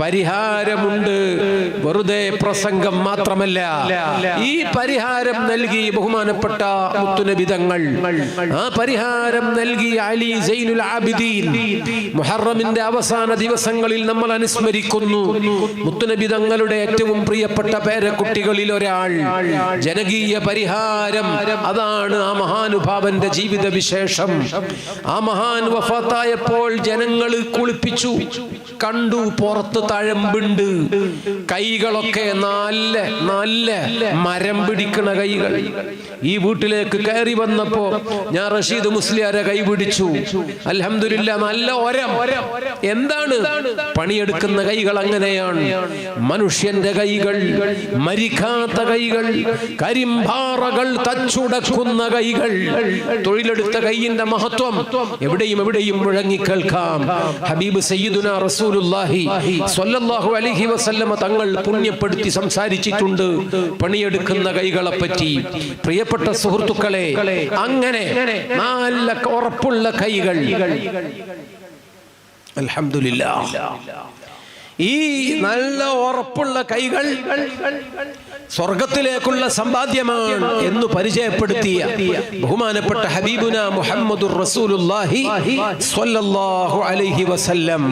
പരിഹാരമുണ്ട്. വെറുതെ പ്രസംഗം മാത്രമല്ല. ഈ പരിഹാരം നൽകി ബഹുമാനപ്പെട്ട മുത്തുനബിതങ്ങൾ. ആ പരിഹാരം നൽകി അലി സൈനുൽ ആബിദീൻ. മുഹറമിന്റെ അവസാന ദിവസങ്ങളിൽ നമ്മൾ അനുസ്മരിക്കുന്നു. മുത്തുനബിതങ്ങളുടെ ഏറ്റവും പ്രിയപ്പെട്ട പേരക്കുട്ടികളിൽ ഒരാൾ. ജനകീയ പരിഹാരം. അതാണ് ആ മഹാനുഭാവന്റെ ജീവിത വിശേഷം. ആ മഹാൻ വഫാത്തായപ്പോൾ ജനങ്ങൾ കുളിപ്പിച്ചു. കണ്ടു പുറത്ത് തഴമ്പുണ്ട്. കൈകളൊക്കെ നല്ല നല്ല മരം പിടിക്കണ കൈകൾ. ഈ വീട്ടിലേക്ക് കയറി വന്നപ്പോ ഞാൻ റഷീദ് മുസ്ലിയാരെ കൈ പിടിച്ചു. അൽഹംദുലില്ലാ നല്ല ഒരം. എന്താണ്? പണിയെടുക്കുന്ന കൈകൾ അങ്ങനെയാണ്. മനുഷ്യന്റെ കൈകൾ മരിക്കാത്ത കൈകൾ കരിമ്പാറകൾ തച്ചുടക്കുന്ന കൈകൾ. തൊഴിലെടുത്ത കൈയിന്റെ മഹത്വം. എവിടെയും എവിടെയും മുഴങ്ങി കേൾക്കാം. ഹബീബ് സയ്യിദുന റസൂലുള്ളാഹി സ്വല്ലല്ലാഹു അലിഹി വസല്ലമ തങ്ങൾ പുണ്യപ്പെടുത്തി സംസാരിച്ചിട്ടുണ്ട്. പണിയെടുക്കുന്ന കൈകളെ പറ്റി. പ്രിയപ്പെട്ട സുഹൃത്തുക്കളെ അങ്ങനെ നല്ല ഉറപ്പുള്ള കൈകൾ. അൽഹംദുലില്ലാ ഈ നല്ല ഉറപ്പുള്ള കൈകൾ സ്വർഗത്തിലേക്കുള്ള സമ്പാദ്യമാണ് എന്ന് പരിചയപ്പെടുത്തിയ ബഹുമാനപ്പെട്ട ഹബീബുന മുഹമ്മദുർ റസൂലുള്ളാഹി സ്വല്ലല്ലാഹു അലൈഹി വസല്ലം.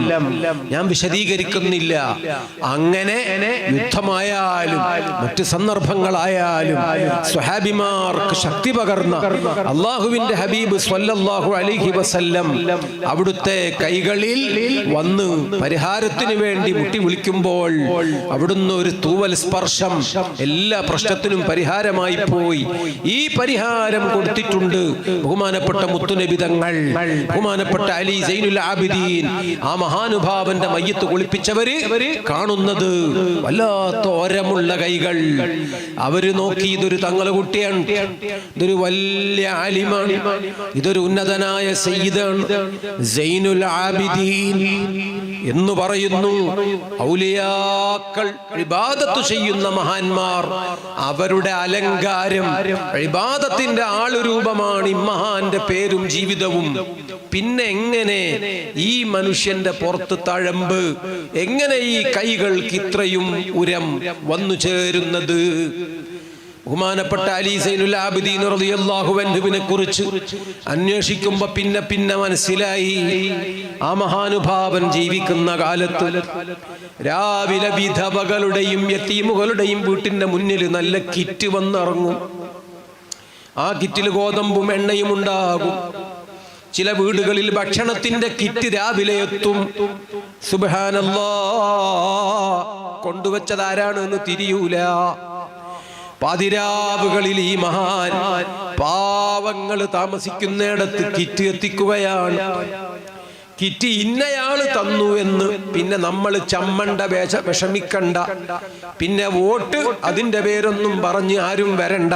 ഞാൻ വിശദീകരിക്കുന്നില്ല. അങ്ങനെ യുദ്ധമായാലും മറ്റ് സന്ദർഭങ്ങളായാലും സ്വഹാബിമാർക്ക് ശക്തി പകർന്ന അള്ളാഹുവിന്റെ ഹബീബ് സ്വല്ലല്ലാഹു അലൈഹി വസല്ലം അവിടുത്തെ കൈകളിൽ വന്ന് പരിഹാരത്തിന് വേണ്ടി മുട്ടി വിളിക്കുമ്പോൾ അവിടുന്ന് ഒരു തൂവൽ സ്പർശം എല്ലാ പ്രശ്നത്തിനും പരിഹാരമായി പോയി. ഈ പരിഹാരം കൊടുത്തിട്ടുണ്ട് ബഹുമാനപ്പെട്ട മുത്തുനബിതങ്ങൾ ബഹുമാനപ്പെട്ട അലി സൈനുൽ ആബിദീൻ ആ മഹാനുഭാവന്റെ മയ്യത്ത് കുളിപ്പിച്ചവര് കാണുന്നത് വല്ലാത്ത ഓരമുള്ള കൈകൾ. അവർ നോക്കി ഇതൊരു തങ്ങളെ കുട്ടിയാണ് ഇതൊരു വലിയ ആലിമാണ് ഇതൊരു ഉന്നതനായ സയ്യിദാണ് സൈനുൽ ആബിദീൻ. എന്ന് പറയുന്നു. ഔലിയാക്കൾ ഇബാദത്ത് ചെയ്യുന്ന മഹാന്മാർ അവരുടെ അലങ്കാരം ഇബാദത്തിന്റെ ആളുരൂപമാണ്. ഇമ്മഹാന്റെ പേരും ജീവിതവും. പിന്നെ എങ്ങനെ ഈ മനുഷ്യന്റെ പുറത്ത് തഴമ്പ്? എങ്ങനെ ഈ കൈകൾക്ക് ഇത്രയും ഉരം വന്നു ചേരുന്നത്? ബഹുമാനപ്പെട്ട അലി സൈനുൽ ആബിദീൻ റളിയല്ലാഹു കുറിച്ച് അന്വേഷിക്കുമ്പോ പിന്നെ പിന്നെ മനസ്സിലായി. ആ മഹാനുഭാവൻ ജീവിക്കുന്ന കാലത്ത് രാവിലെ വിധവകളുടെയും യത്തീമുകളുടെയും വീട്ടിന്റെ മുന്നിൽ നല്ല കിറ്റ് വന്നിറങ്ങും. ആ കിറ്റിൽ ഗോതമ്പും എണ്ണയും ഉണ്ടാകും. ചില വീടുകളിൽ ഭക്ഷണത്തിന്റെ കിറ്റ് രാവിലെ എത്തും. സുബാനല്ലോ കൊണ്ടുവച്ചത് ആരാണ് എന്ന് തിരിയൂല. പാതിരാവുകളിൽ ഈ മഹാൻ പാവങ്ങൾ താമസിക്കുന്നിടത്ത് കിറ്റ് എത്തിക്കുകയാണ്. കിറ്റ് ഇന്നയാൾ തന്നു എന്ന് പിന്നെ നമ്മൾ ചമ്മണ്ട വേഷ വിഷമിക്കണ്ട. പിന്നെ വോട്ട് അതിന്റെ പേരൊന്നും പറഞ്ഞ് ആരും വരണ്ട.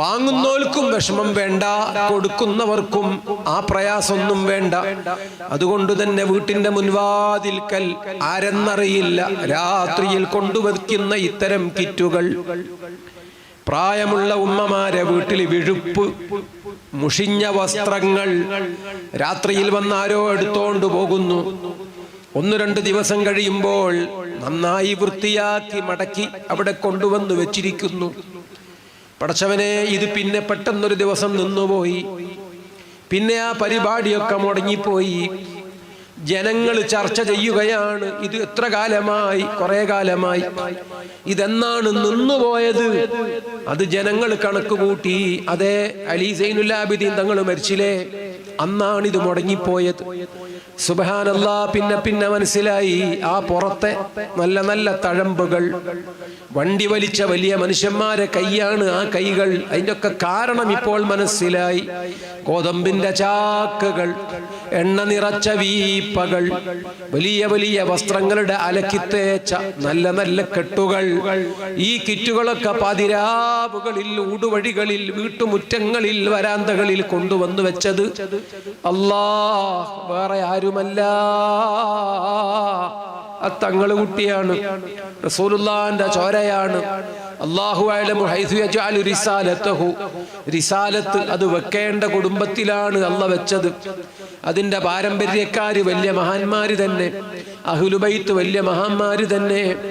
വാങ്ങുന്നവർക്കും വിഷമം വേണ്ട കൊടുക്കുന്നവർക്കും ആ പ്രയാസമൊന്നും വേണ്ട. അതുകൊണ്ട് തന്നെ വീട്ടിന്റെ മുൻവാതിൽക്കൽ ആരെന്നറിയില്ല. രാത്രിയിൽ കൊണ്ടുവയ്ക്കുന്ന ഇത്തരം കിറ്റുകൾ. പ്രായമുള്ള ഉമ്മമാരെ വീട്ടിൽ വിഴുപ്പ്. മുഷിഞ്ഞ വസ്ത്രങ്ങൾ രാത്രിയിൽ വന്നാരോ എടുത്തോണ്ട് പോകുന്നു. ഒന്ന് രണ്ട് ദിവസം കഴിയുമ്പോൾ നന്നായി വൃത്തിയാക്കി മടക്കി അവിടെ കൊണ്ടുവന്ന് വെച്ചിരിക്കുന്നു. പടച്ചവനെ ഇത് പിന്നെ പെട്ടെന്നൊരു ദിവസം നിന്നുപോയി. പിന്നെ ആ പരിപാടിയൊക്കെ മുടങ്ങിപ്പോയി. ജനങ്ങൾ ചർച്ച ചെയ്യുകയാണ്. ഇത് എത്ര കാലമായി? കുറെ കാലമായി. ഇതെന്നാണ് നിന്നുപോയത്? അത് ജനങ്ങൾ കണക്ക് കൂട്ടി. അതെ അലി സൈനുല്ലാബിദീൻ തങ്ങൾ മരിച്ചില്ലേ? അന്നാണ് ഇത് മുടങ്ങിപ്പോയത്. സുബഹാനല്ല പിന്നെ പിന്നെ മനസ്സിലായി. ആ പുറത്തെ നല്ല നല്ല തഴമ്പുകൾ. വണ്ടി വലിച്ച വലിയ മനുഷ്യന്മാരെ കൈയാണ് ആ കൈകൾ. അതിന്റെ ഒക്കെ കാരണം ഇപ്പോൾ മനസ്സിലായി. ഗോതമ്പിന്റെ ചാക്കുകൾ എണ്ണ നിറച്ച വീപ്പകൾ വലിയ വലിയ വസ്ത്രങ്ങളുടെ അലക്കിത്തേച്ച നല്ല നല്ല കെട്ടുകൾ. ഈ കിറ്റുകളൊക്കെ പതിരാവുകളിൽ ഊടുവഴികളിൽ വീട്ടുമുറ്റങ്ങളിൽ വരാന്തകളിൽ കൊണ്ടുവന്നു വെച്ചത് അല്ലാ വേറെ ആരുമല്ല. തങ്ങൾ കുട്ടിയാണ്. റസൂലുള്ളാന്റെ ചോരയാണ്. അള്ളാഹു റിസാലത്ത് അത് വെക്കേണ്ട കുടുംബത്തിലാണ് അള്ള വെച്ചത്. അതിന്റെ പാരമ്പര്യക്കാര് വലിയ മഹാന്മാര് തന്നെ. അഹുലുബൈത്ത് വലിയ മഹാന്മാര് തന്നെ.